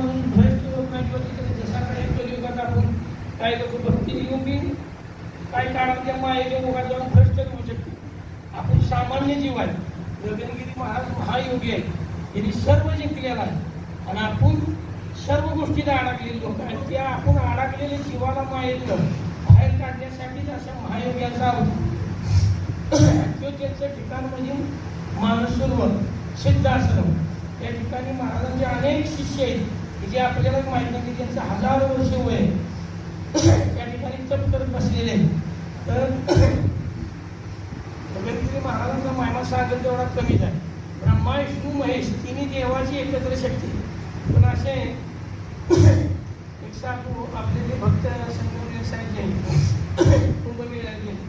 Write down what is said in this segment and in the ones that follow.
माणूस भ्रष्ट जसा काही कलियुगात आपण काय लोक भक्ती येऊन बी काही काळातल्या मायेच्या मुखात जाऊन भ्रष्ट होऊ शकतो आपण सामान्य जीव आहे गगनगिरी महाराज महायोगी आहे यांनी सर्व जिंकलेला आहे आणि आपण सर्व गोष्टीला अडकलेले लोक आणि त्या आपण अडकलेल्या जीवाला मायेतलं बाहेर काढण्यासाठीच अशा महायोग्याचा आहोत. त्यांचं ठिकाण म्हणजे मानसरोवर सिद्धाश्रम या ठिकाणी महाराजांचे अनेक शिष्य आहेत. की जे आपल्याला माहिती नाही त्यांचं हजारो वर्ष वय त्या ठिकाणी तप करत बसलेले तर गगनगिरी महाराजांचा महिमा सागर तेवढा कमीच आहे. ब्रह्मा विष्णू महेश तिन्ही देवाची एकत्र शक्ती पण असे एक सांगू आपले जे भक्त संगम साहेब कुंभमेळ्यात गेले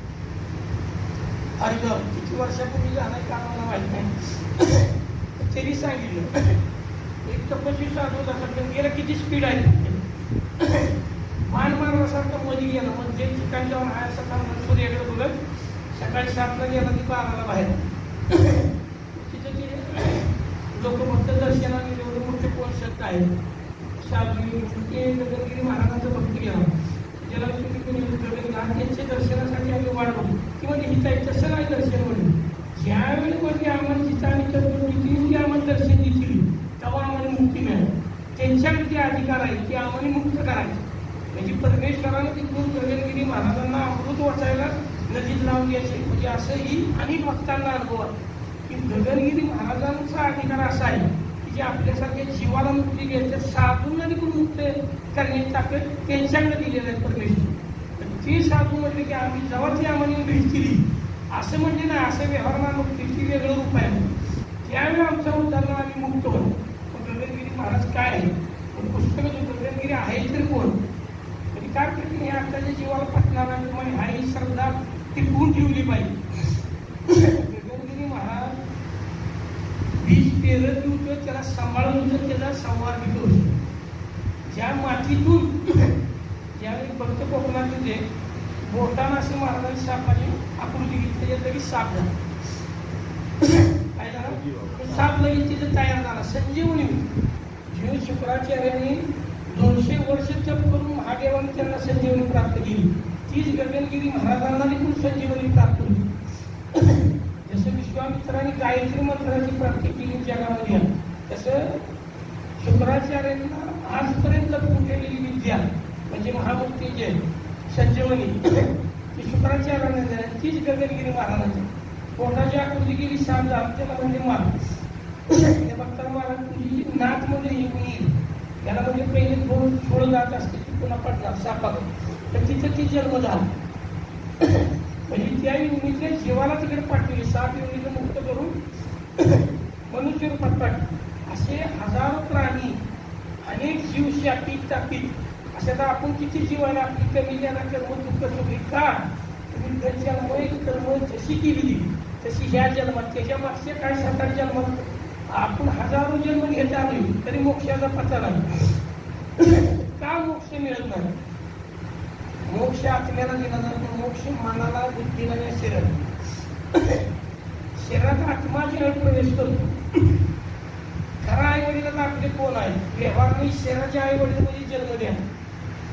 हरिद्वार किती वर्षापूर्वी जाणार का मला माहीत नाही. तरी सांगितलं. एक तपस्वी साधू होता गेला किती स्पीड आहे? मान मारण्यासारखं मध्ये गेला. मग जे ठिकाण जाऊन आहे सकाळ सूर्याकडे बघत सकाळी सातला गेला की बाराला बाहेर. तिथं ते लोक फक्त दर्शनाने एवढे मोठे कोण शब्द आहेत साधू ते गगनगिरी महाराजांचं भक्त गेला ज्याला तुम्ही कोणी त्यांच्या दर्शनासाठी आम्ही वाढ बघू की म्हणजे हिचं आहे तसं नाही दर्शन म्हणून. ज्यावेळी म्हणजे आम्हाला जिथं आम्ही करतो आम्हाला दर्शन देतील तेव्हा आम्हाला मुक्ती मिळेल त्यांच्याकडे जे अधिकार आहे ते आम्हाला मुक्त करायचे. म्हणजे परमेश्वरानं तिथून गगनगिरी महाराजांना अमृत वाचायला नदीत लावून द्यायचे. म्हणजे असंही अनेक भक्तांना अनुभव आहे. की गगनगिरी महाराजांचा अधिकार असा आहे की जे आपल्यासारख्या जीवाला मुक्ती घ्यायच्या साधूंना देखील मुक्त करण्याची ताकद त्यांच्याकडे दिलेलं आहे परमेश्वर. तर ते साधू म्हटले की आम्ही जेव्हा ती आम्हाला भेट केली असं म्हणजे नाही असं व्यवहारांना मुक्तीची वेगळं रूप आहे. त्यावेळी आमच्या उद्धारणा आम्ही मुक्त होतो महाराज काय आहे? पण पुस्तक गगनगिरी आहे तर कोण? तरी काय करते? हे आताच्या जीवाला पटणारा म्हणजे हा ही श्रद्धा टिकवून ठेवली पाहिजे. गगनगिरी महाराज बीज पेरत होतं त्याला सांभाळून त्याचा संवाद घेतो ज्या मातीतून ज्यावेळी भक्त कोकणात होते बोटानं असे महाराजांनी सापाची आकृती घेतली त्याच्यात लगेच साप झाला. काय झालं? साप लगेच तिथं तयार झाला. संजीवनी जीव शुक्राचार्यांनी दोनशे वर्ष जप करून महादेवाने त्यांना संजीवनी प्राप्त केली. तीच गगनगिरी महाराजांना देखील संजीवनी प्राप्त होती. जसं विश्वामित्राने गायत्री मंत्राची प्राप्ती केली जगामध्ये. तसं शुक्राचार्यांना आजपर्यंत फुटलेली विद्या म्हणजे महाभक्ती जे संजीवनी ती शुक्राचार्यांना दिली तीच गगनगिरी महाराजांची. पोटाची आकृती केली साप झाला त्याला म्हणजे मान ते बघताना महाराज तुझी मध्ये येऊन येईल. त्याला म्हणजे पहिले थोडं थोडं जात असते ती पुन्हा पडणार सापाकडे तर तिथं ती जन्म झाला. म्हणजे त्या युनिटने जीवाला तिकडे पाठवली सात युनिट मुक्त करून मनुष्य रूपात पाठवली. असे हजारो प्राणी अनेक जीव शापित तापित. असे तर आपण किती जीवाला आपली कमी ज्याला कर्म दुःख सुखी का? तुम्ही तर जन्मय कर्म जशी केली तशी ह्या जन्मात त्याच्या मागच्या काय सात आठ जन्मात आपण हजारो जन्म घेत आलोय तरी मोक्षाचा पत्ता नाही. का मोक्ष मिळत नाही? मोक्ष आपल्याला दिला जातो मोक्ष मनाला बुद्धीला आणि शरीरात शरीरात आत्मा जेव्हा प्रवेश करतो. खरा आई वडिलांना आपले कोण आहे? व्यवहारने शरीराच्या आई वडील म्हणजे जन्म द्या.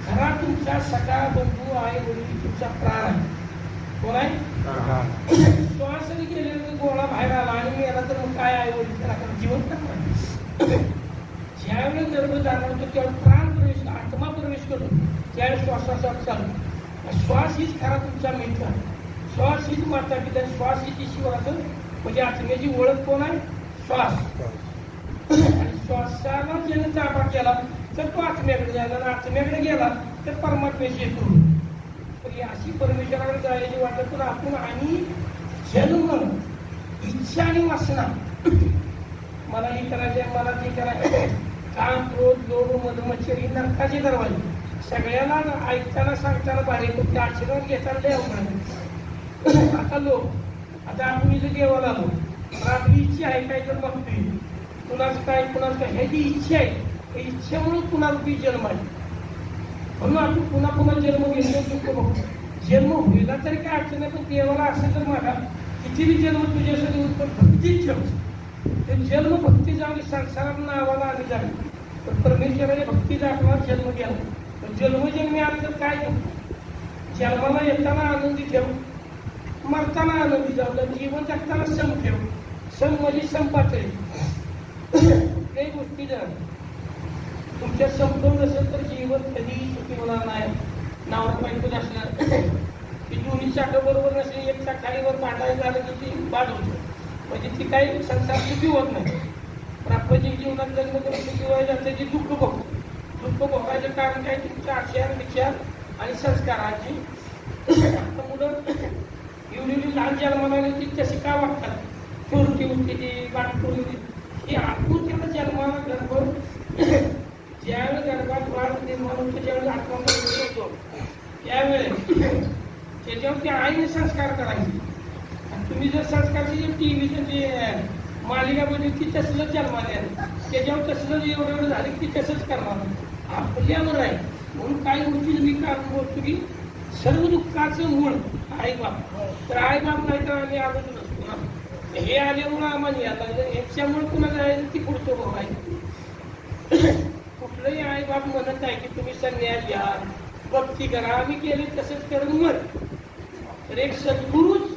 खरा तुमचा सगळा बंधू आई वडील तुमचा प्राण आहे. कोण आहे? श्वासाने गेलेला गोळा बाहेर आला आणि मेला तर मग काय आई वडील? त्याला काय जीवन ज्यावेळेस गर्भ जाणवतो त्यावेळेस प्राण प्रवेश आत्मा प्रवेश करतो. त्यावेळेस श्वासाचा चालू. श्वास हीच खरा तुमचा मित्र आहे. श्वास हीच माता पिता श्वास हीच ईश्वराचं म्हणजे आत्म्याची ओळख कोण आहे? श्वास. आणि श्वासाला ज्याने ताबा केला तर तो आत्म्याकडे जायला. आणि आत्म्याकडे गेला तर परमात्म्याशी येतो. तर ही अशी परमेश्वराकडे जायची वाटत तर आपण आणि जन्म इच्छा आणि वासना. मला हे करायचे मला ते करायचे काम क्रोध लोभ मध ही नरकाचे दरवाजे. सगळ्याला ऐकताना सांगताना भारी पण ते आशीर्वाद घेताना लय अवघड आता लोक आता आपण इथे देवाला आलो. तर आपली इच्छा आहे काय तर बघतोय. कुणाचं काय कुणाच काय? ह्याची इच्छा आहे. इच्छेमुळे कुणाला जन्म आहे. म्हणून आपण पुन्हा पुन्हा जन्म घेतो चुकतो बघतो जन्म होईला तरी काय अडचण नाही पण देवाला असेल तर मला. कितीबी जन्म तुझ्यासाठी उत्तर भक्तीच ठेव. ते जन्म भक्ती जाऊन संसारात नावाला आली जावी तर परमेश्वराने भक्ती दाखवा जन्म घ्यावा. पण जन्मजन्मी आलं तर काय जन्माला येताना आनंदी ठेव. मरताना आनंदी जाऊ. तर जीवन जगताना सम ठेव. सम म्हणजे सम काही गोष्टी जर तुमच्या संपवून नसेल तर जीवन कधीही सुखी होणार नाही. नावर बायको असणार. ती दोन्ही चाकं बरोबर नसेल एक चाक खालीवर झालं की ती बाद होते. म्हणजे ती काही संसार सुखी होत नाही. प्रापंचिक जीवनात जन्म करून सुखी व्हायला असेल ती दुःख बघतो दुःख भोगायचं कारण काय? तुमच्या आचार विचार आणि संस्काराची. आता मुलं एवढी लहान जन्माला आली ती तशी का वागतात? चोरटी उठते ती करून ही आतून त्याला जन्माला गर्भ ज्यावेळी गर्भात बाळ निर्माण होतो त्यावेळेस आत्मा होतो त्यावेळेस त्याच्यावर त्या आईने संस्कार करायचे. आणि तुम्ही जर संस्कार जे टी व्हीचं जे मालिका बनली ती तसलंच जन्माला आहे. त्याच्यावर तसलंच एवढं एवढं झालं की तसंच करणार. आपल्यावर आहे. म्हणून काही गोष्टी मी का बोलतो की सर्व दुःखाचं मूळ आई बाप. तर आई बाप नाही तर आम्ही आलोच नसतो ना. हे आल्यामुळं आम्हाला यायला लागलं. ह्याच्यामुळे कुणाला जायचं ती पुढचं बघायचं. आहे आई बाप म्हणत नाही की तुम्ही संन्यास घ्या. भक्ती करा. आम्ही केले तसेच करून मर. तर एक सद्गुरूच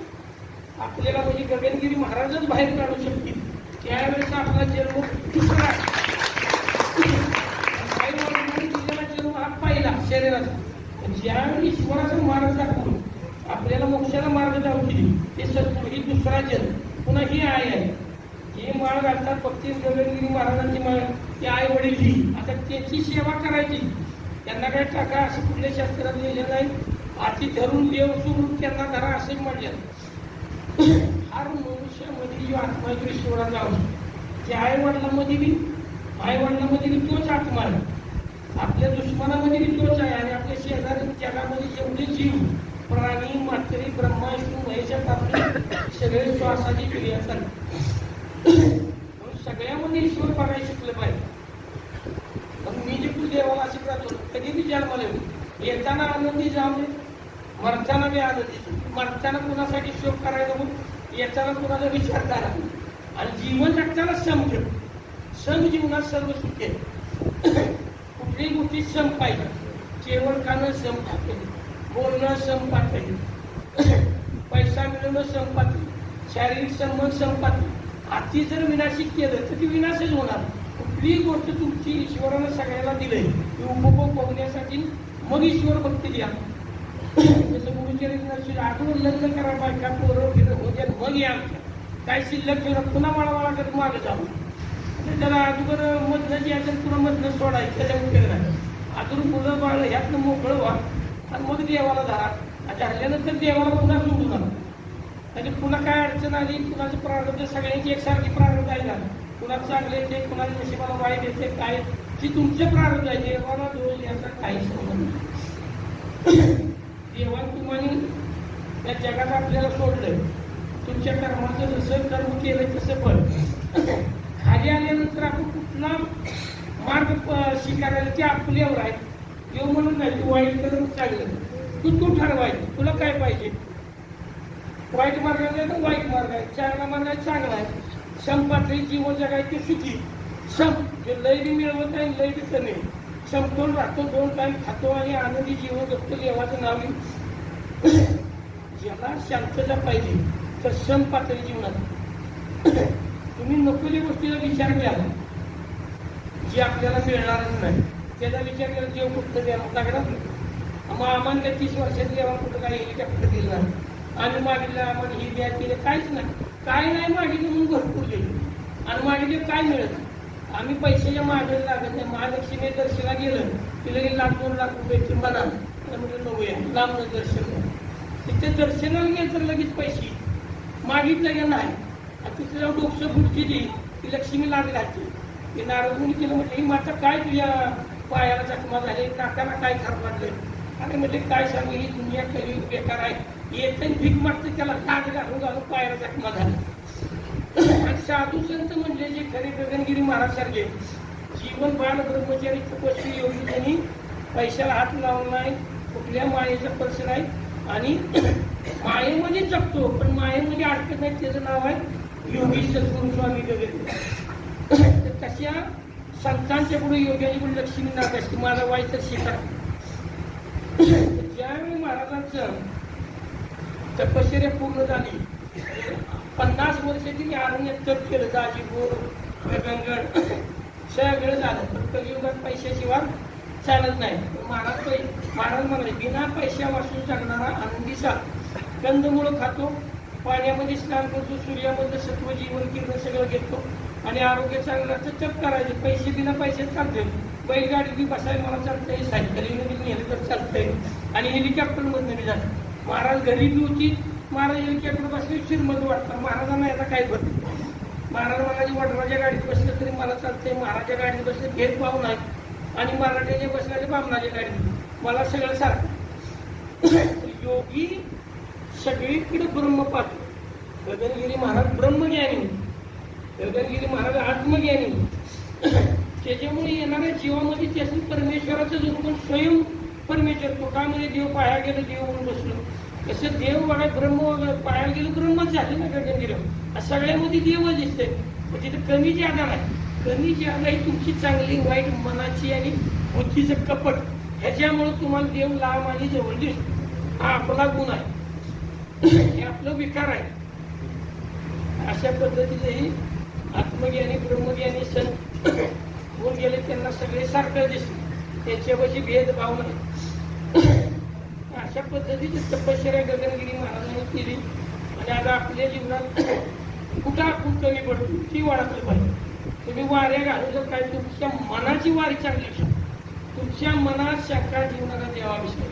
आपल्याला म्हणजे गगनगिरी महाराजच बाहेर काढू शकतील. त्यावेळेस आपला जन्म दुसरा. आई जन्म हा पाहिला शरीराचा. ज्यावेळी ईश्वराचा मार्ग दाखवून आपल्याला मोक्षाला मार्ग दाखवली ते सद्गुरू ही दुसरा जन्म. पुन्हा ही आई आहे. हे माळ घालतात पक्षी गगनगिरी महाराजांची माळ. ती आई वडील ही. आता त्याची सेवा करायची. त्यांना काय टाका असं कुठल्या शास्त्रात लिहिलं नाही. आधी धरून देव सुरू त्यांना धरा असे म्हणले. हर मनुष्यामध्ये जो आत्मा आहे तो ईश्वराचा अंश ते आई वडिलांमध्ये बी आई वडिलांमध्ये बी तोच आत्मा आहे. आपल्या दुश्मनामध्ये बी तोच आहे आणि आपल्या शेजारी जगामध्ये जेवढे जीव प्राणी मात्री ब्रह्मा विष्णू महेशा आपले सगळे श्वासाची क्रिया चालते सगळ्यामध्ये ईश्वर बघायला शिकलं पाहिजे. मग मी जे देवाला अशी करतो कधी बी जन्माला येताना आनंदी जावले मरताना मी आनंदी मरताना कुणासाठी शोक करायचा म्हणून येताना कुणाचा विचार करा. आणि जीवन जगताना सम ठेव. सम जीवनात सर्व सुखे कुठली कुठलीही गोष्टी सम पाहिजे. केवळ कानं सम टाकेल बोलणं सम पातळी पैसा मिळवणं सम पातळी शारीरिक संबंध सम पातळी अति जर विनाशिक केलं तर ती विनाशच होणार. कुठलीही गोष्ट तुमची ईश्वरानं सगळ्याला दिलंय. ती उपभोग बघण्यासाठी मग ईश्वर भक्ती द्या. जसं गुरुचरित्र आठवण लग्न करा बायका पोरं फिरं होत्या मग या काय शिल्लक ठेवलं पुन्हा मला मला करत मागे जाऊ. त्याला अगोदर मधनं जे असेल पुन्हा मधनं सोडायचं त्याच्या उपयोग नाही. अजून मुलं बाळ ह्यातनं मोकळं व्हा. आणि मग देवाला धरा. आणि हल्ल्यानंतर देवाला पुन्हा सोडू नका. आणि पुन्हा काय अडचण आली कुणाचं प्रारंभ सगळ्यांची एकसारखी प्रारंभ आहे ना कुणाचं चांगले येते कुणाच्या नशिबाला वाईट येते काय? ती तुमचे प्रारंभ आहे देवाला दोष याचा काही संबंध नाही. देवान तुम्हाला या जगात आपल्याला सोडलंय. तुमच्या कर्माचं जसं कर्म केलं तसं पण खाली आल्यानंतर आपण कुठला मार्ग स्वीकारायला ते आपल्यावर आहे? देव म्हणून नाही तू वाईट करून चांगलं तू तू ठरवायचं तुला काय पाहिजे? वाईट मार्ग आहे तर वाईट मार्ग आहे. चांगला मार्ग आहे चांगला आहे. सम पातळी जीवन जगायचे सुखी सम जे लय बी मिळवत आहे लय बी कमी समतोल राहतो दोन टाईम खातो आणि आनंदी जीवन जगतो देवाचं नाव ज्याला शांतता पाहिजे तर सम पातळी जीवनात. तुम्ही नकोली गोष्टीचा विचार केला जी आपल्याला मिळणारच नाही त्याचा विचार केला देव कुठं द्यावा लागणार मग आम्हाला तीस वर्षात देवा कुठं काही कुठं दिलं नाही. आणि मागितलं आम्हाला हे द्या तिला काहीच नाही. काय नाही मागितलं म्हणून भरपूर दिलं आणि मागितले काय मिळत? आम्ही पैशाच्या मागायला लागत नाही. महालक्ष्मी दर्शनाला गेलं. की लगेच लाख दोन लाख रुपयाची म्हणा म्हणजे बघूया लांब दर्शन तिथे दर्शनाला गेलं तर लगेच पैसे. मागितलं गेलं नाही. आणि डोकसं फुटची ती ती लक्ष्मी लागली हाती ती नारद मुली केलं म्हटलं ही माता काय तुझ्या पायाला चकमा झाली? नाकाला काय खराब वाटलं अरे म्हणजे काय सांगू ही दुनिया कधी बेकार आहे. येतं भीक मागते त्याला काग घालून घालून पायाला जखमा झाला. आणि साधू संत म्हणजे जे खरे गगनगिरी महाराज सारखे जीवन बाल ब्रह्मचारी तपस्वी योगी त्यांनी पैशाला हात लावला नाही कुठल्या मायेचा स्पर्श नाही आणि मायेमध्ये जगतो पण मायेमध्ये अडकत नाही त्याचं नाव आहे योगी सद्गुरु स्वामी गगन. तर तशा संतांच्या पुढे योगी पुढे लक्ष्मी नाग असते माझा वाईट शिकार. ज्यावेळी महाराजांचं तपश्चर्या पूर्ण झाली पन्नास वर्ष तिने अरण्यात तप केलं दाजीपूर गगनगड सगळं झालं. पण कलियुगात पैशाशिवाय चालत नाही. महाराज महाराज म्हणाले बिना पैशा वाचून जगणारा आनंदीचा कंदमुळं खातो पाण्यामध्ये स्नान करतो सूर्यामध्ये सत्व जीवन किरण सगळं घेतो आणि आरोग्य चांगलं तर जप करायचे. पैसे बिना पैशात चालते बैलगाडी बी बसायला मला चालतंय. सायकलीने बी नेलं तर चालतंय. आणि हेलिकॉप्टर मधनं बी जातं. महाराज घरी बी होती. महाराज हेलिकॉप्टर बसले श्रीमंत वाटतं. महाराजांना याचा काय बघ महाराज महाराज वडराच्या गाडीत बसलं तरी मला चालतंय. महाराजच्या गाडीत बसलं भेदभाव नाही आणि मराठ्याच्या बसल्याचे बामणाच्या गाडीत. मला सगळं सारखं. योगी सगळीकडे ब्रह्म पाहतो गगनगिरी महाराज ब्रह्मज्ञानी. गगनगिरी महाराज आत्मज्ञानी. त्याच्यामुळे येणाऱ्या जीवामध्ये त्याचं परमेश्वराचं जणू पण स्वयं परमेश्वर पोटामध्ये देव पाया गेलं देव म्हणून बसलो. तसं देव बघा ब्रह्म पाया गेलं ब्रह्मच झालं ना गगनगिरी सगळ्यामध्ये देवच दिसतंय. पण तिथं कमी जागा नाही. कमी जागा ही तुमची चांगली वाईट मनाची आणि बुद्धीचं कपट. ह्याच्यामुळे तुम्हाला देव लांब आणि जवळ दिसतो. हा आपला गुण आहे. हे आपलं विकार आहे. अशा पद्धतीने आत्मज्ञानी ब्रह्मज्ञानी सण होऊन गेले त्यांना सगळे सारखं दिसले. त्याच्यापाशी भेदभाव नाही. अशा पद्धतीची तपश्चर्या गगनगिरी महाराजांनी केली. आणि आता आपल्या जीवनात कुठं आपण कमी पडतो ती वाढतली पाहिजे. तुम्ही वाऱ्या घालू जर काय तुमच्या मनाची वारी चांगली असेल तुमच्या मनात शंका देऊ नका देवाविषयी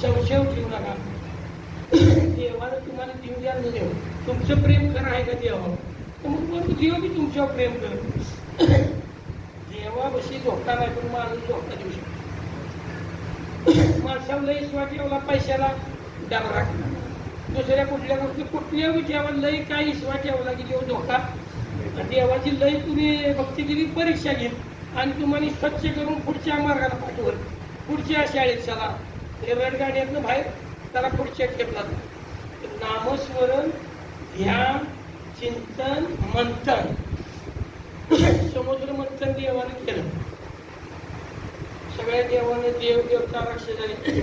संशय ठेवू नका. देवाला तुम्हाला देऊ द्या न देव तुमचं प्रेम खरं आहे का देवा? तर मग देव बी तुमच्यावर प्रेम कर देवापाशी धोका नाही पण माणूस धोका देऊ शकतो. माणसाला लई विश्वास ठेवला पैशाला डबरा दुसऱ्या कुठल्या गोष्टी कुठल्या विषयावर लई काय इश्वा ठेवला की देव धोका देवाची लई तुम्ही भक्ती परीक्षा घेत. आणि तुम्हाला स्वच्छ करून पुढच्या मार्गाला पाठवल. पुढच्या शाळेत चला. हे रेडगाड्यातनं बाहेर त्याला पुढच्या ठेपला नामस्मरण ध्यान चिंतन मंथन. समुद्र मंथन देवाने केलं. सगळ्या देवाने देव देवता राक्षसाने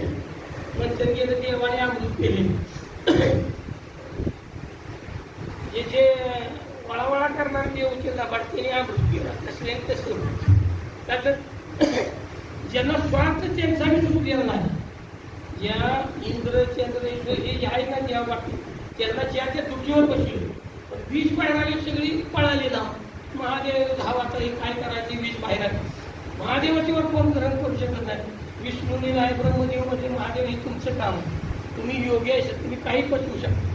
मंथन केलं देवाने अमृत केले. जे जे वळावळा करणार देवचे केला बाटकीने अमृत केला तसले तसं त्यातलं ज्यांना स्वार्थ त्यांचा मी सुख दिला नाही. ज्या इंद्र चंद्र इंद्र हे जे आहे ना ज्या बाकी त्यांना ज्या त्या तुमच्यावर बसले पण वीज पाहिजे सगळी पळाली ना. महादेव धावा हे काय करायची? वीज बाहेर आली. महादेवाची वर कोण ग्रहण करू शकत नाही. विष्णूने नाही ब्रह्मदेव म्हणजे महादेव हे तुमचं काम तुम्ही योग्य आहे तुम्ही काही पचवू शकता.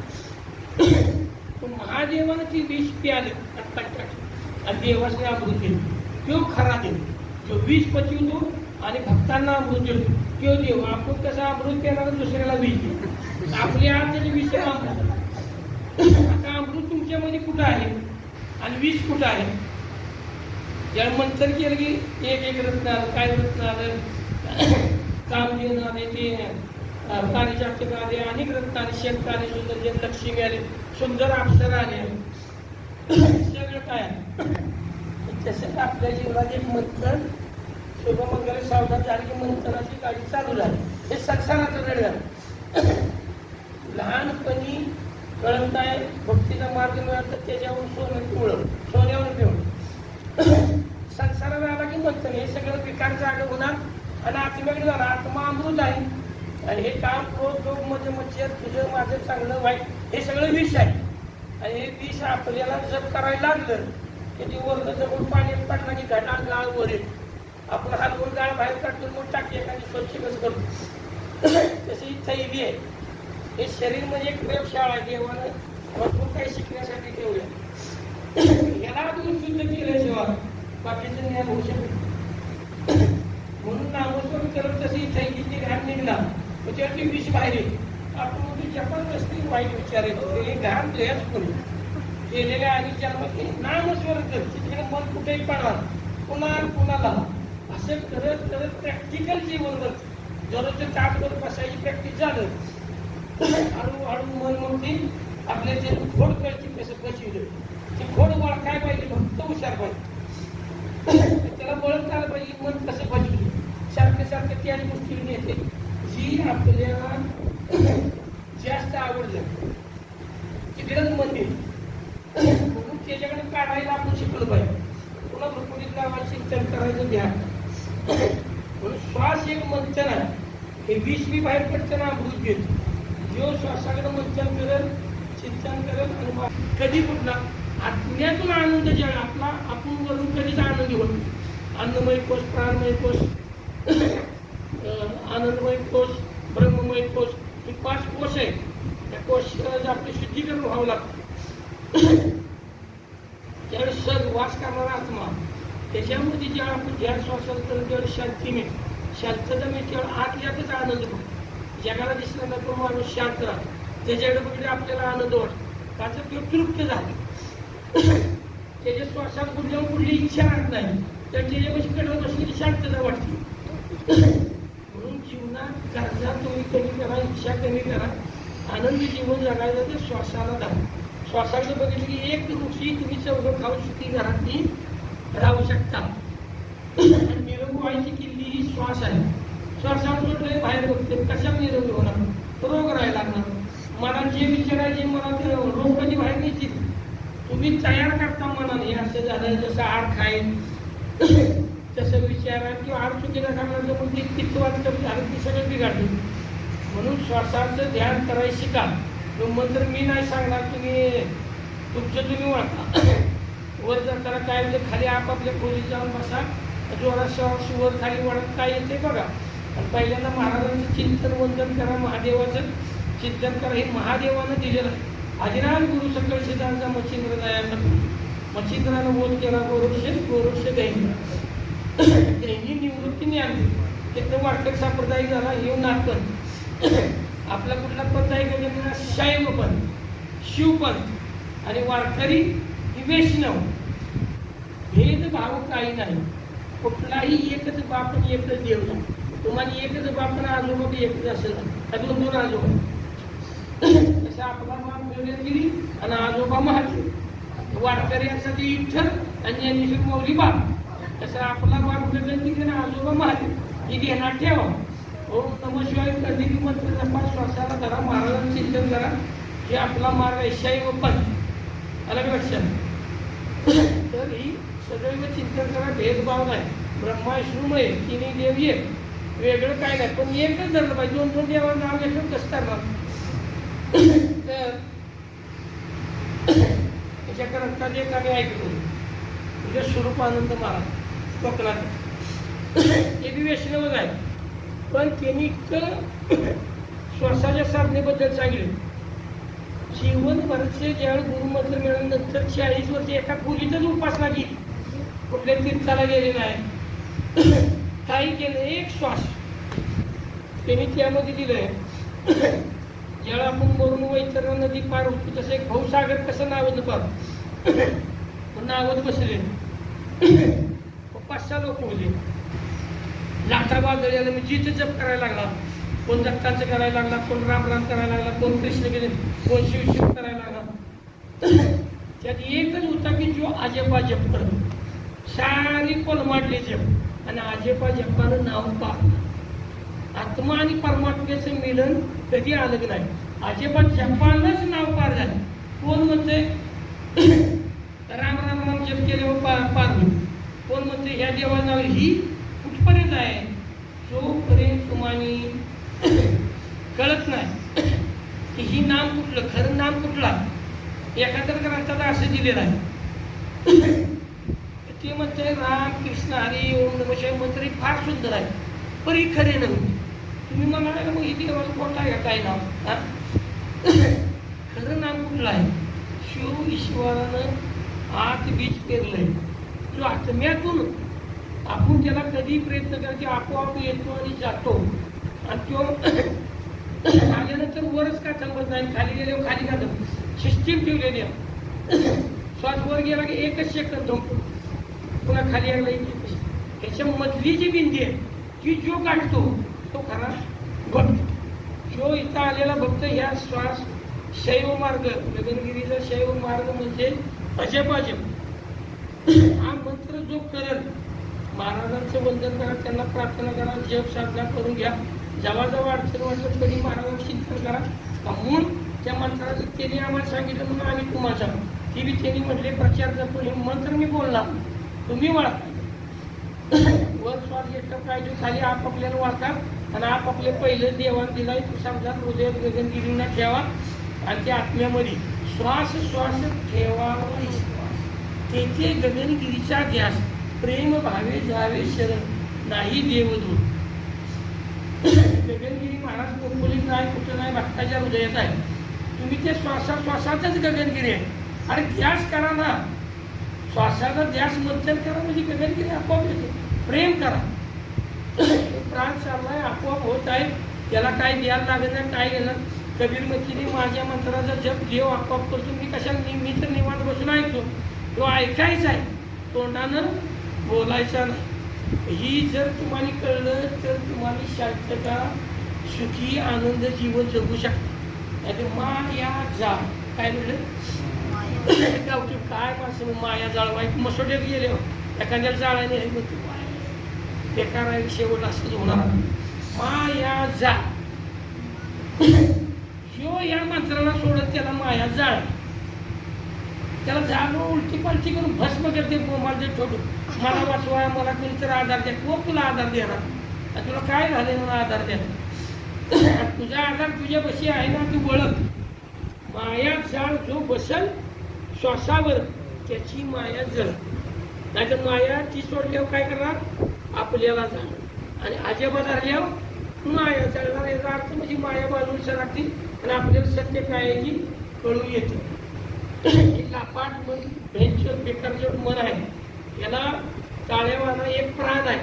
पण महादेवानं ती विष प्याली आणि कंटाळली अमृत देतो तो खरा देव. जो विष पचवतो आणि भक्तांना अमृत देतो. तो देव. आपण कसं अमृत देणार? दुसऱ्याला विष देऊ. आपल्या त्याचे विष अमृत आता अमृत तुमच्यामध्ये कुठं आहे? आणि वीस कुठं आहे? ज्या मंथन केलं की एक एक रत्न आलं काय रत्न आलं? काम देणं आले ते पारिजातक आले अनेक रत्न आले शेत आले सुंदर जे लक्ष्मी आले सुंदर अक्षर आले. सगळं काय? आहे तसंच आपल्या जीवनात एक मंथन शुभमंगल सावधान झाली की मंथनाची गाडी चालू झाली. हे सत्संगाचं वेळ झालं. लहानपणी कळत आहे भक्तीचा मार्ग मिळाला तर त्याच्यावर सोनं पिवळं सोन्यावर पिवळं. संसारात आला की मंथन हे सगळं विकार जाग होणार आणि आत्म्याकडे झाला आत्मा अमृत आहे. आणि हे काम क्रोध लोक मध्ये मच्छर तुझं माझं चांगलं वाईट हे सगळं विष आहे. आणि हे विष आपल्याला जप करायला लागलं की ती वर्ग जवळ पाण्यात पडला की घटा गाळ वर आपण हलवून गाळ बाहेर काढतो मग टाकी एखादी स्वच्छ कसं करतो तशी थैली आहे. हे शरीर म्हणजे एक प्रयोगशाळा आहे देवानं भरपूर काही शिकण्यासाठी ठेवलं याला तुम्ही शुद्ध केल्याशिवाय बाकीचं ज्ञान होऊ शकत. म्हणून नामस्वरूप करत तशी थैलीची घाण निघला त्याच्यावरती विष बाहेर येईल. आपण जपान जबरदस्ती वाईट विचार येतो हे घाण तयार करू. केलेल्या आणि जन्मात नामस्वर कर. तिकडे मन कुठेही पडणार पुन्हा कुणाला असं करत करत प्रॅक्टिकल जीवन जर ताप करून बसायची प्रॅक्टिस झालं हळूहळू मन म्हणते आपल्या जे खोड कळची कसं कशी ती घोड वळ काय पाहिजे? फक्त हुशार पाहिजे. त्याला बळत आलं पाहिजे मन कसं पाहिजे. सारखं सारखं त्या गोष्टी येते. जी आपल्याला जास्त आवडलं तिकडेच मन येईल. म्हणून त्याच्याकडे काढायला आपण शिकलं पाहिजे. पुन्हा भरपुरीत गावात चिंतन करायचं ध्यान म्हणून श्वास एक मंथन आहे. हे विष बी बाहेर पडताना अमृत घेतो जो श्वासाकडे मज्जन करेल चिंतन करेल आणि कधी कुठला आत्म्यातून आनंद ज्या आपला आपण वरून कधीच आनंद होत अन्नमय कोश प्राणमय कोश अं, आनंदमय कोश ब्रह्ममय कोश हे पाच कोश आहेत. त्या कोश आपले शुद्धीकरण व्हावं लागतं. त्यावेळेस सग वास करणारा आत्मा त्याच्यामध्ये जेव्हा आपण ध्यान श्वासाला तर त्यावेळेस शांती मिळते. शांतता मिळते त्यावेळेस आत यातच आनंद होतो जगाला दिसला नाही माणूस शांत त्याच्याकडे बघितलं आपल्याला आनंद वाट त्याचं तृप्त झालं. त्याच्या श्वासात कुठल्या कुठली इच्छा राहत नाही तर त्याच्यापाशी कडवत असलेली शांतता वाटते. म्हणून जीवनात गरजा तुम्ही कमी करा इच्छा कमी करा. आनंदी जीवन जगायला ते श्वासाला द्या श्वासाचं बघितलं की एक ऋषी तुम्ही चौघं खाऊ सुखी घरातली राहू शकता. निरोग व्हायची किल्ली ही श्वास आहे. श्वासावर सोडले बाहेर बघते कशा निरोगी होणार? रोग राहायला लागणार. मला जे विचार आहे जे मनात रोग कधी बाहेर घ्यायची तुम्ही तयार करता मनाने असं झालं जसं आड खाईल. तसं विचार किंवा आड चुकीला खाणार तर मग ते पित्तवाद कमी झालं ते म्हणजे सगळं बिघडलं म्हणून श्वासाचं ध्यान करायला शिका. मंत्र मी नाही सांगणार तुम्ही तुमचं तुम्ही वाटा वर जाताना काय म्हणजे खाली आपापल्या खोलीत जाऊन बसा. जोरात श्वास वर खाली वाढत काय येते बघा. पहिल्यांदा महाराजांचं चिंतन वंदन करा महादेवाचं चिंतन करा. हे महादेवानं दिलेलं आहे. आदिनाथ गुरु सकळ सिद्धांचा मच्छिंद्र दयानं मच्छिंद्रानं बोध केला गोरक्ष गोरक्ष दैन्य त्यांनी निवृत्तीने आणली तिथं वाटक संप्रदाय झाला हे नाटक आपला कुठला पंथ आहे का त्यांना शैव पंथ शिवपंथ. आणि वारकरी वैष्णव. भेदभाव काही नाही. कुठलाही एकच बाप एकच देव नाही. तुम्हाला एकच बाप आणि आजोबा बी एकच असेल त्यातून दोन आजोबा तसं आपला बाप गगनगिरी आणि आजोबा महादेव वारकऱ्यांसाठी विठ्ठल आणि ज्ञानेश्वर मौली बाप तसं आपला बाप गगनगिरी आणि आजोबा महादेव ही ध्यानात ठेवा. ओम नम शिवाय कधी मंत्र जपा श्वासाला धरा महाराजांचं चिंतन करा हे आपला मार्ग आहे शैव पंथ अलग लक्षात? तर ही सदैव चिंतन करा भेदभाव नाही. ब्रह्मा विष्णूमय तिन्ही देव एक वेगळं काय नाही. पण एकच धरलं पाहिजे. दोन दोन देवांना नाव घेतलं कसं करणार? तर त्याच्या ग्रंथात एक आम्ही ऐकलो तुझ्या म्हणजे स्वरूपानंद महाराज कोकणात. ते बी वैष्णवच आहे. पण त्यांनी इतकं श्वासाच्या साधनेबद्दल सांगितलं. जीवनभरचे ज्यावेळी गुरुमंत्र मिळाल्यानंतर चाळीस वर्ष एका खोलीतच उपासना केली कुठल्या तीर्थाला गेले नाही. काही केलं एक श्वास. त्यांनी त्यामध्ये दिलंय. ज्याला आपण मरून वैतरणा नदी पार होतो तसं एक भाऊसागर कसं नावत पार नावत बसले. पाच सहा लोक होते. लाटा बाजळ्याला मी जिथे जप करायला लागला कोण दत्ताचं करायला लागला कोण राम राम करायला लागला कोण कृष्ण गेले कोण शिव शिव करायला लागला. त्यात एकच होता की जो आजोबा जप करतो. सारी कोलमाडले जप. आणि आजेपा जपानं नाव पाहलं आत्मा आणि परमात्म्याचं मिलन कधी आलं नाही? आजोबा जपानच नाव पार झालं. कोण म्हणते? राम राम राम जप केले पार पार होईल. कोण म्हणते? ह्या देवा नाव ही कुठपर्यंत आहे? जोपर्यंत तुम्हाला कळत नाही की ही नाम कुठलं खरं नाम कुठला? एखाद्या ग्रंथाला असं दिलेलं आहे. ते म्हणते राम कृष्ण हरी ओम नम मंत्र फार सुंदर आहे. पण ही खरे नव्हती तुम्ही म्हणाला मग इथे देवाला कोणता आहे काय नाव खरं नाम कुठलं आहे? शिव ईश्वरानं आत बीज पेरलंय. जो आत्म्यातून आपण त्याला कधी प्रयत्न करा की आपोआप येतो आणि जातो. आणि तो आल्यानंतर वरच का थांबत नाही खाली गेल्यावर खाली का थांबत सिस्टीम ठेवलेली आहे. श्वास वर गेला की एकच सेकंद थांबतो पुन्हा खाली आला की त्याच्या मधली जी बिंदी आहे ती जो गाठतो तो खरा भक्त. जो इथं आलेला भक्त ह्या श्वास शैव मार्ग गगनगिरीचा शैव मार्ग म्हणजे अजब अजब हा मंत्र जो करल महाराजांचं वंदन करा त्यांना प्रार्थना करा जप साधना करून घ्या. जेव्हा अडचण वाटलं तरी महाराजांना चिंतन करा. म्हणून त्या मंत्राचं त्यांनी आम्हाला सांगितलं म्हणून आम्ही तुम्हाला ती बी त्यांनी म्हटले प्रचार जपून हे मंत्र मी बोलला तुम्ही वळा वर श्वास घेतलं पाहिजे खाली आपापल्याला वाचा आणि आपापले पहिले देवान दिलाय तू समजा हृदयात गगनगिरींना ठेवा आणि त्या आत्म्यामध्ये श्वास श्वास ठेवावा तेथे गगनगिरीचा ध्यास प्रेम भावे जावे शरण नाही देवदूत. गगनगिरी महाराज कोकलीत नाही कुठं नाही भक्ताच्या हृदयात आहे. तुम्ही ते श्वासा श्वासातच गगनगिरी आहे. अरे ध्यास करा ना. श्वासाचा ध्यास मंथन करा म्हणजे गगनगिरी आपोआप येते. प्रेम करा. प्राण चाललाय आपोआप होत आहे. त्याला काय द्यायला लागत नाही काय घेणं कबीर मच्छीने माझ्या मंत्राचा जप देव आपोआप करतो. मी कशाला मी तर निवांत बसून ऐकतो. तो ऐकायचा आहे. तोंडानं बोलायचा नाही. ही जर तुम्हाला कळलं तर तुम्हाला शांतता सुखी आनंद जीवन जगू शकता. नाहीतर माया जा. काय म्हणलं गावठी काय माणसं माया जाळवाय मसोड्यात गेले एखाद्याला जाळाने हे बेकार आहे शेवट असं होणार. माया जा ह्यो या मंत्राला सोडत त्याला माया जाळ. त्याला झालो उलटी पालटी करून भस्म करते माझे छोटू मला वाचवा मला कोणीतरी आधार द्या. कोण तुला आधार देणार? तुला काय झाले म्हणून आधार द्या? तुझा आधार तुझ्या बशी आहे ना तू ओळख माया जाळ जो बसल श्वासावर त्याची माया जळ. नाहीतर माया ती सोडल्यावर काय करणार? आपल्याला जाणार. आणि अजबा धरल्यावर माया जळणार. याचा अर्थ म्हणजे माया बाजून लागतील आणि आपल्याला सत्य काय आहे की कळून येते. लापाट मन भेंचर बेकार जे मन आहे याला टाळ्यावाना एक प्राण आहे.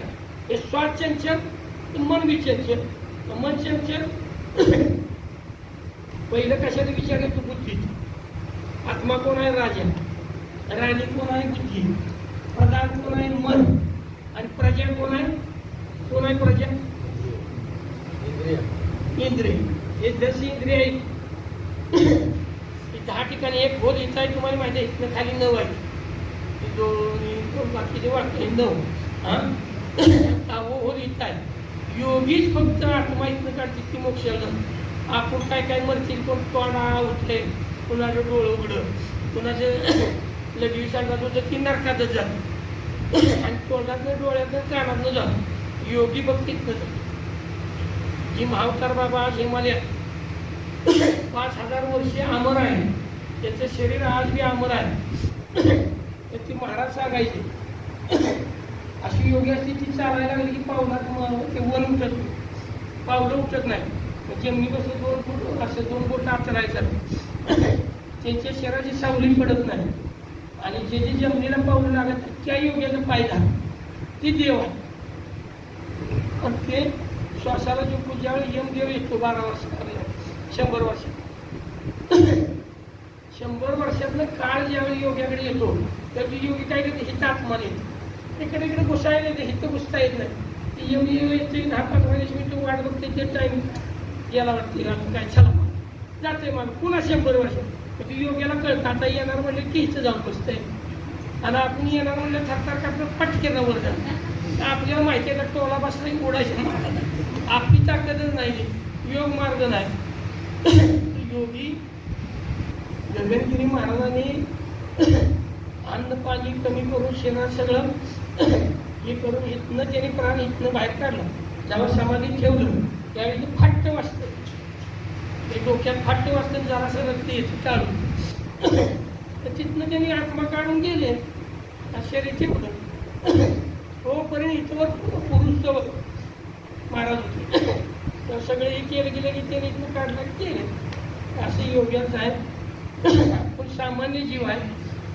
हे श्वास चंचल मन विचंचल. मन चंचल पहिलं कशाने विचारलं? तू बुद्धी आत्मा कोण आहे राजा? राणी कोण आहे बुद्धी प्रधान कोण आहे मन? आणि प्रजा कोण आहे? कोण आहे प्रजा? इंद्रिय. हे दस इंद्रिय आहेत. ही दहा ठिकाणी एक होल इथं आहे तुम्हाला माहिती आहे इथनं खाली नऊ आहे. हे दोन हे बाकीचे वाटते नऊ. हा? होल इथं आहे. योगीच फक्त आत्मा इथनं काढते ती मोक्षाला. आपण काय काय मरतील कोण? तोंडा उठले कुणाचं डोळं उघडं कुणाचं लगवी सांगत होतं ती नरकातच जात आणि तोंडातनं डोळ्यातनं कानातनं जात योगी भक्तीतनं जातो जी महावतार बाबा आज हिमालयात. पाच हजार वर्षे अमर आहे त्याचं शरीर आज बी अमर आहे. तर ती महाराज सांगायचे. अशी योगी असते ती चालायला लागली की पावलात ते वन उठत पावलं उठत नाही. मग जमिनी बसून दोन फूट असं दोन फूट आचरायचं त्यांच्या शरीराची सावली पडत नाही. आणि जे जे जमिनीला पावलं लागत त्या योग्याचा फायदा ती देव आहे. पण ते श्वासाला जो ज्यावेळी यमदेव येतो बारा वर्ष शंभर वर्ष शंभर वर्षातनं काळ ज्यावेळी योग्याकडे येतो तर ती योगी काय करते? हित आत्मा येते इकडे इकडे घुसायला येते हित घुसता येत नाही. ती योगी येते दहा पंधरा दिवस मी तो वाट बघते ते टाईम याला वाटते आता काय चला जाते मग. पुन्हा शंभर वर्ष. मग योग्याला कळतं. आता येणार म्हणजे की हिचं जाऊन बसतंय. आणि आपण येणार म्हणलं थरथर कापलं पटकेनं वर जाणार आपल्याला माहिती आहे का टोला बसला की मार्गाला आपली ताकदच नाही. योग मार्ग नाही. योगी गगनगिरी महाराजांनी अन्न पाणी कमी करून शेणार सगळं हे करून इथनं त्याने प्राण इथनं बाहेर काढलं. त्यावर समाधी ठेवलं. त्यावेळी ते फाट्ट वाजतं. ते डोक्यात फाट्ट वाजतं जरासं रक्त येतं काढून. तर तिथनं त्यांनी आत्मा काढून गेले. शरीर ठेवलं तोपर्यंत इथवर पुरुष जवळ महाराज होते. तर सगळे हे केलं गेलं की ते इथनं काढलं की केले. असे योग्याच आहे. आपण सामान्य जीव आहे.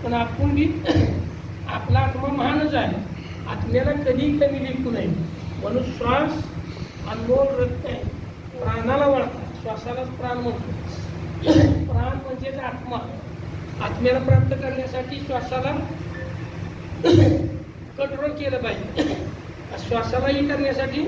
पण आपण बी आपला आत्मा महानच आहे. आत्म्याला कधी कमी लेखू नये. म्हणून श्वास अनमोल रक्त आहे. प्राणाला वळतात. श्वासालाच प्राण म्हणतो प्राण म्हणजेच आत्मा. आत्म्याला प्राप्त करण्यासाठी श्वासाला कंट्रोल केलं पाहिजे. श्वासालाही करण्यासाठी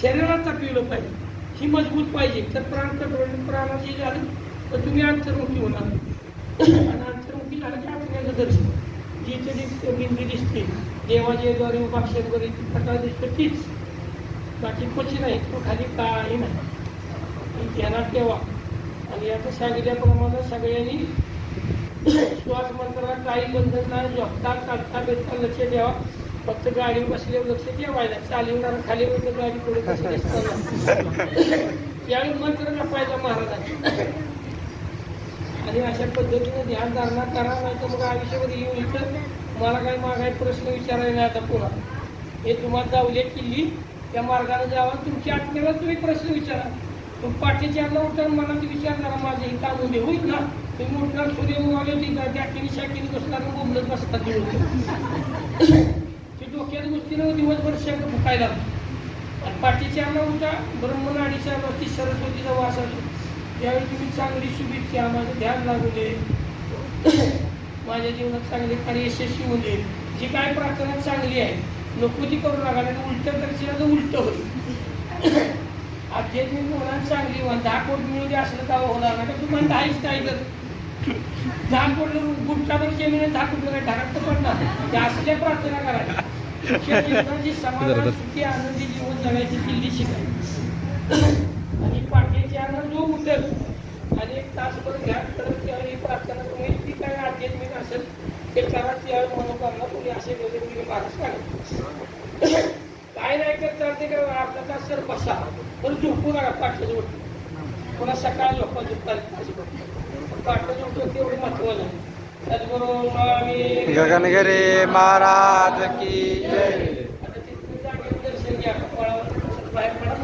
शरीराला तपविलं पाहिजे. ही मजबूत पाहिजे. तर प्राण कंट्रोल प्राणाची झाली तर तुम्ही अंतर्मुखी होणार. आणि अंतर्मुखी झालं की आत्म्याचं दर्शन. जिथे दिसते बिंदी दिसते देवाजीद्वारे द्वारे उपाक्षर वगैरे प्रकार दिसतं तीच. बाकी कुठची नाही तो खाली काही नाही. ध्यानात ठेवा. आणि आता सांगितल्याप्रमाणे सगळ्यांनी श्वास मंत्राला काही बंधन नाही. झोपता काढता बेसता लक्ष द्यावा फक्त गाडी बसल्यावर लक्ष ठेवायला. चालवणार खाली वरती गाडी पुढे कशी मंत्र जपायचा महाराजांनी आणि अशा पद्धतीने ध्यान धारणा करा नाही तर मग आयुष्यामध्ये येऊन इथं. मला काही मागाय प्रश्न विचारायला आता पुन्हा. हे तुम्हाला जाऊले किल्ली. त्या मार्गाने जावा. तुमच्या आत्म्याला तुम्ही प्रश्न विचारा. तुम्ही पाठीच्या अंगा उठून मनात विचार करा माझे हे काम उद्या होईल ना? तुम्ही उठणार सूर्य उगवले होती का त्या किनी शाकिनी बसणार बोंबलत बसतात ते डोक्यात गोष्टी दिवसभर शंक फुकायला आणि पाठीच्या अंगा उठा. ब्रह्मनाडीच्या वरती सरस्वतीचा वास असतो. त्यावेळी तुम्ही चांगली शुभेच्छा माझं ध्यान लागू दे. माझ्या जीवनात चांगले कार्य यशस्वी होऊ दे जी काय प्रार्थना चांगली आहे नको ती करू नका नाही उलट करशील तर उलट होईल. आध्यात्मिक होणार चांगली दहा कोट मिळू दे असलं का होणार नाही. तुम्हाला दहाच काय तर? दहा कोट गुप्तावर जमीन दहा कोट काय ढगात तर पडणार त्या असल्या प्रार्थना करायला. तुमच्या जीवनाची समाधान सुखी आनंदी जीवन जगायची किल्ली शिकाय आणि पाठीच्या अंगात जो उठेल आणि एक तासभर घ्या तर त्यावेळी प्रार्थना तुम्ही ती काय आध्यात्मिक असेल? ते करा त्यावेळी मनोकामना तुम्ही असे वेगवेगळे महाराज सांगा काय नाही करता ते काय आपला तास सर बसा पण झोपू नका पाठीचं उठ पुन्हा सकाळ झोपा झोपता पाठीचं उठतो तेवढं महत्वाचं आहे त्याचबरोबर आम्ही गगनगिरी महाराज की जय आता तिथून जागेवर दर्शन घ्या कपाळावर बाहेर पडा